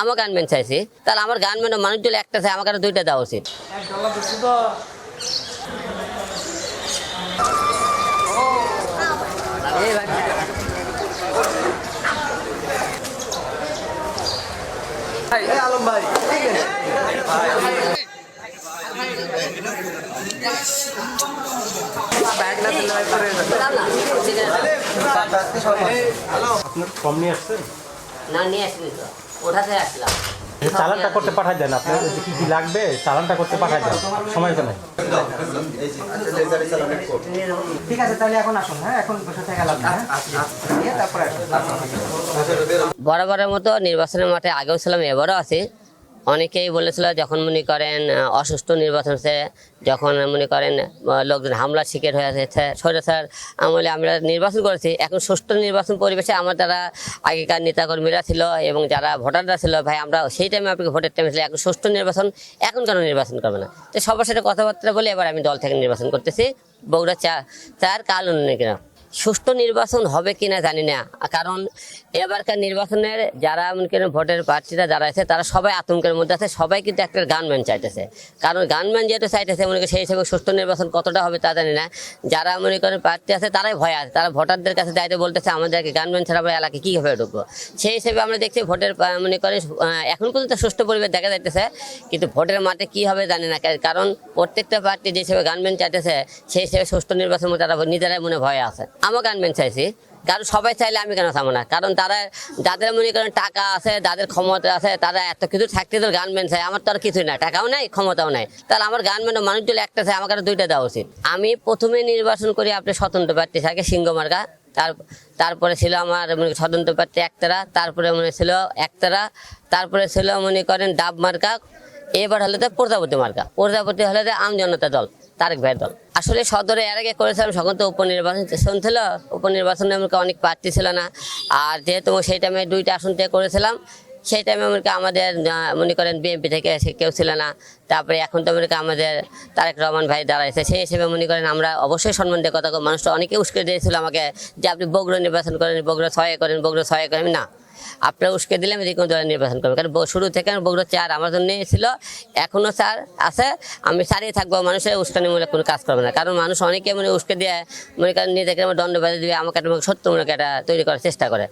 আমার গানম্যান চাইছি। তাহলে আমার গানম্যানের মানুষ যদি একটা চাই আমাকে আরও দুইটা দেওয়া উচিত। ভাই। আলম ভাই আপনার কম নিয়ে আসছেন? না নিয়ে আসবি তো। ওঠাতে আসলাম। চালানটা করতে দেন আপনার কি কি লাগবে চালানটা করতে পাঠাই দেন। সময় তো নাই। ঠিক আছে তাহলে এখন আসুন হ্যাঁ? এখন বসে থেকে গেলাম হ্যাঁ? তারপরে বরাবরের মতো নির্বাচনের মাঠে আগেও ছিলাম এবারও আছি। অনেকেই বলেছিল যখন মনে করেন অসুস্থ নির্বাচন হচ্ছে, যখন মনে করেন লোকজন হামলার শিকার হয়ে আছে স্যার আমলে আমরা নির্বাচন করেছি, এখন সুষ্ঠু নির্বাচন পরিবেশে আমার যারা আগেকার নেতাকর্মীরা ছিল এবং যারা ভোটাররা ছিল, ভাই, আমরা সেই টাইমে আপনাকে ভোটের টাইমে ছিল এখন সুষ্ঠু নির্বাচন, এখন কেন নির্বাচন করবে না। তো সবার সাথে কথাবার্তা বলে এবার আমি দল থেকে নির্বাচন করতেছি, বগুড়া চা চার কাল উন্নয়ন সুষ্ঠু নির্বাচন হবে কিনা জানি না। কারণ এবারকার নির্বাচনের যারা মনে ভোটের প্রার্থীরা যারা আছে, তারা সবাই আতঙ্কের মধ্যে আছে, সবাই কিন্তু একটা গানম্যান চাইতেছে। কারণ গানম্যান যেহেতু চাইতেছে, মনে করেন সেই হিসেবে সুষ্ঠু নির্বাচন কতটা হবে তা জানি না। যারা মনে করেন প্রার্থী আছে, তারাই ভয় আছে। তারা ভোটারদের কাছে দায়িত্ব বলতেছে, আমাদেরকে গানম্যান ছাড়া এলাকায় কীভাবে ঢুকবো? সেই হিসেবে আমরা দেখছি ভোটের মনে করেন এখন পর্যন্ত সুষ্ঠু পরিবেশ দেখা যাইতেছে, কিন্তু ভোটের মাঠে কী হবে জানি না। কারণ প্রত্যেকটা পার্টি যে হিসেবে গানম্যান চাইতেছে, সেই হিসেবে সুষ্ঠু নির্বাচন তারা নিজেরাই মনে ভয় আছে। আমার গানম্যান চাইছি। কারণ সবাই চাইলে আমি কেন থামো না? কারণ তারা, যাদের মনে করেন টাকা আছে, যাদের ক্ষমতা আছে, তারা এত কিছু থাকতে তো গানম্যান চাই আমার তো আর কিছুই না টাকাও নাই, ক্ষমতাও নাই। তাহলে আমার গানম্যান মানুষ যদি একটা চাই আমাকে দুইটা দেওয়া উচিত। আমি প্রথমে নির্বাচন করি, আপনি স্বতন্ত্র প্রার্থী থাকে সিংহমার্কা তার, তারপরে ছিল আমার মনে স্বতন্ত্র প্রার্থী একতারা, তারপরে মনে ছিল একতারা, তারপরে ছিল মনে করেন ডাব মার্কা। এবার হলে তো প্রজাপতি মার্কা। প্রজাপতি হলে তো আম জনতা দল। তারেক ভাইয়ের দল। আসলে সদরে এর আগে করেছিলাম তখন তো উপনির্বাচন ছিল উপনির্বাচনে আমাকে অনেক প্রার্থী ছিল না। আর যেহেতু সেই টাইমে দুইটা আসন থেকে করেছিলাম, সেই টাইমে আমাকে আমাদের মনে করেন বিএনপি থেকে কেউ ছিল না। তারপরে এখন তো করেন আমাদের তারেক রহমান ভাই দাঁড়াইছে। সেই হিসেবে মনে করেন আমরা অবশ্যই সম্মান দিয়ে কথা। মানুষটা অনেকে উস্কে দিয়েছিল আমাকে যে আপনি বগুড়া নির্বাচন করেন, বগুড়া ছয় করেন, বগুড়া ছয় করেন। না আপনারা উস্কে দিলে আমি কোনো দলের নির্বাচন করব। কারণ শুরু থেকে আমার বগুড়া চার আমার জন্য ছিল এখনও স্যার আছে। আমি চারই থাকব মানুষের উস্কানিমূলক কোনো কাজ করবে না। কারণ মানুষ অনেকে মানে উস্কে দিয়ে, মনে করেন নিজেকে আমার দণ্ড বেঁধে দিবে আমাকে একটা সত্যমূলক একটা তৈরি করার চেষ্টা করে।